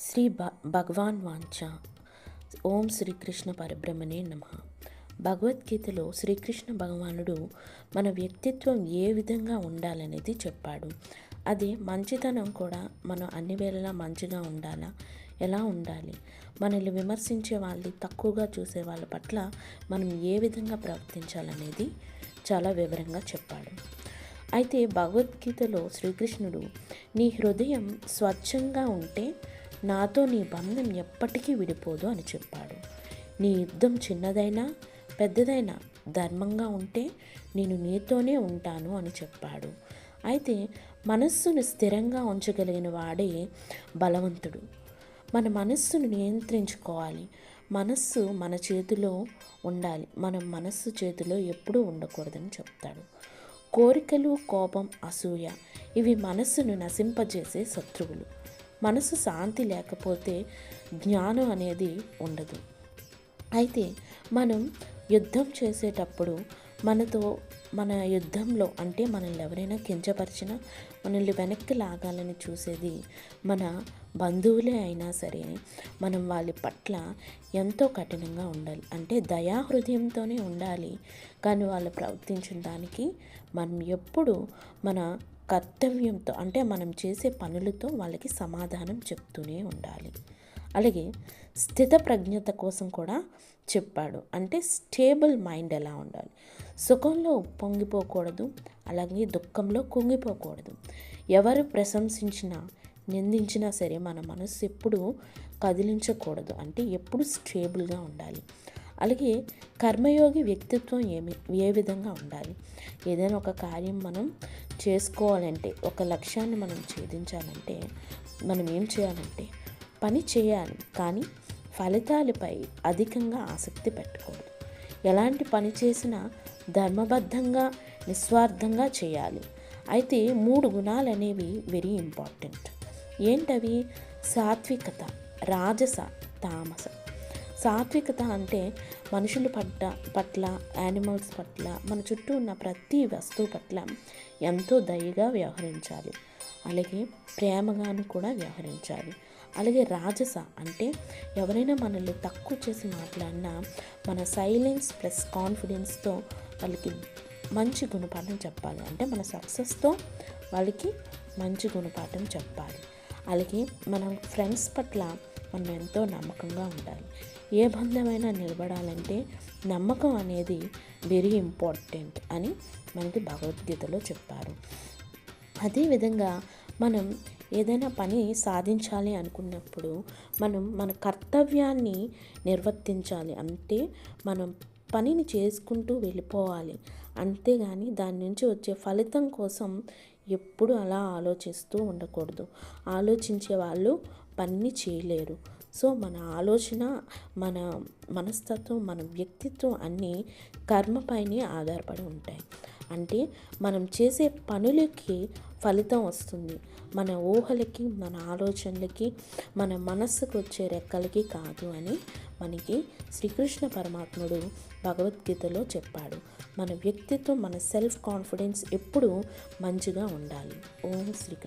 శ్రీ భ భగవాన్ వాంఛ. ఓం శ్రీకృష్ణ పరబ్రహ్మనే నమ. భగవద్గీతలో శ్రీకృష్ణ భగవానుడు మన వ్యక్తిత్వం ఏ విధంగా ఉండాలనేది చెప్పాడు. అది మంచితనం కూడా మనం అన్ని వేళలా మంచిగా ఉండాలా? ఎలా ఉండాలి? మనల్ని విమర్శించే వాళ్ళని తక్కువగా చూసే వాళ్ళ పట్ల మనం ఏ విధంగా ప్రవర్తించాలనేది చాలా వివరంగా చెప్పాడు. అయితే భగవద్గీతలో శ్రీకృష్ణుడు నీ హృదయం స్వచ్ఛంగా ఉంటే నాతో నీ బంధం ఎప్పటికీ విడిపోదు అని చెప్పాడు. నీ యుద్ధం చిన్నదైనా పెద్దదైనా ధర్మంగా ఉంటే నేను నీతోనే ఉంటాను అని చెప్పాడు. అయితే మనస్సును స్థిరంగా ఉంచగలిగిన వాడే బలవంతుడు. మన మనస్సును నియంత్రించుకోవాలి. మనస్సు మన చేతిలో ఉండాలి. మనం మనస్సు చేతిలో ఎప్పుడూ ఉండకూడదని చెప్తాడు. కోరికలు కోపం అసూయ ఇవి మనస్సును నశింపజేసే శత్రువులు. మనసు శాంతి లేకపోతే జ్ఞానం అనేది ఉండదు. అయితే మనం యుద్ధం చేసేటప్పుడు మనతో మన యుద్ధంలో అంటే మనల్ని ఎవరైనా కించపరిచినా మనల్ని వెనక్కి లాగాలని చూసేది మన బంధువులే అయినా సరే మనం వాళ్ళ పట్ల ఎంతో కఠినంగా ఉండాలి. అంటే దయా హృదయంతోనే ఉండాలి. కానీ వాళ్ళు ప్రవర్తించడానికి మనం ఎప్పుడు మన కర్తవ్యంతో అంటే మనం చేసే పనులతో వాళ్ళకి సమాధానం చెప్తూనే ఉండాలి. అలాగే స్థిత ప్రజ్ఞత కోసం కూడా చెప్పాడు. అంటే స్టేబుల్ మైండ్ ఎలా ఉండాలి? సుఖంలో పొంగిపోకూడదు అలాగే దుఃఖంలో కుంగిపోకూడదు. ఎవరు ప్రశంసించినా నిందించినా సరే మన మనసు ఎప్పుడు కదిలించకూడదు. అంటే ఎప్పుడు స్టేబుల్గా ఉండాలి. అలాగే కర్మయోగి వ్యక్తిత్వం ఏమి ఏ విధంగా ఉండాలి? ఏదైనా ఒక కార్యం మనం చేసుకోవాలంటే ఒక లక్ష్యాన్ని మనం ఛేదించాలంటే మనం ఏం చేయాలంటే పని చేయాలి కానీ ఫలితాలపై అధికంగా ఆసక్తి పెట్టకూడదు. ఎలాంటి పని చేసినా ధర్మబద్ధంగా నిస్వార్థంగా చేయాలి. అయితే మూడు గుణాలు అనేవి వెరీ ఇంపార్టెంట్. ఏంటవి? సాత్వికత రాజస తామస. సాత్వికత అంటే మనుషుల పట్ల పట్ల యానిమల్స్ పట్ల మన చుట్టూ ఉన్న ప్రతి వస్తువు పట్ల ఎంతో దయగా వ్యవహరించాలి. అలాగే ప్రేమగాను కూడా వ్యవహరించాలి. అలాగే రాజస అంటే ఎవరైనా మనల్ని తక్కువ చేసి మాట్లాడినా మన సైలెన్స్ ప్లస్ కాన్ఫిడెన్స్తో వాళ్ళకి మంచి గుణపాఠం చెప్పాలి. అంటే మన సక్సెస్తో వాళ్ళకి మంచి గుణపాఠం చెప్పాలి. అలాగే మన ఫ్రెండ్స్ పట్ల మనం ఎంతో నమ్మకంగా ఉండాలి. ఏ బంధమైనా నిలబడాలంటే నమ్మకం అనేది వెరీ ఇంపార్టెంట్ అని మనకి భగవద్గీతలో చెప్పారు. అదేవిధంగా మనం ఏదైనా పని సాధించాలి అనుకున్నప్పుడు మనం మన కర్తవ్యాన్ని నిర్వర్తించాలి. అంటే మనం పనిని చేసుకుంటూ వెళ్ళిపోవాలి. అంతేగాని దాని నుంచి వచ్చే ఫలితం కోసం ఎప్పుడు అలా ఆలోచిస్తూ ఉండకూడదు. ఆలోచించే వాళ్ళు పని చేయలేరు. సో మన ఆలోచన మన మనస్తత్వం మన వ్యక్తిత్వం అన్నీ కర్మపైనే ఆధారపడి ఉంటాయి. అంటే మనం చేసే పనులకి ఫలితం వస్తుంది. మన ఊహలకి మన ఆలోచనలకి మన మనస్సుకు వచ్చే రెక్కలకి కాదు అని మనకి శ్రీకృష్ణ పరమాత్ముడు భగవద్గీతలో చెప్పాడు. మన వ్యక్తిత్వం మన సెల్ఫ్ కాన్ఫిడెన్స్ ఎప్పుడూ మంచిగా ఉండాలి. ఓం శ్రీకృష్ణ.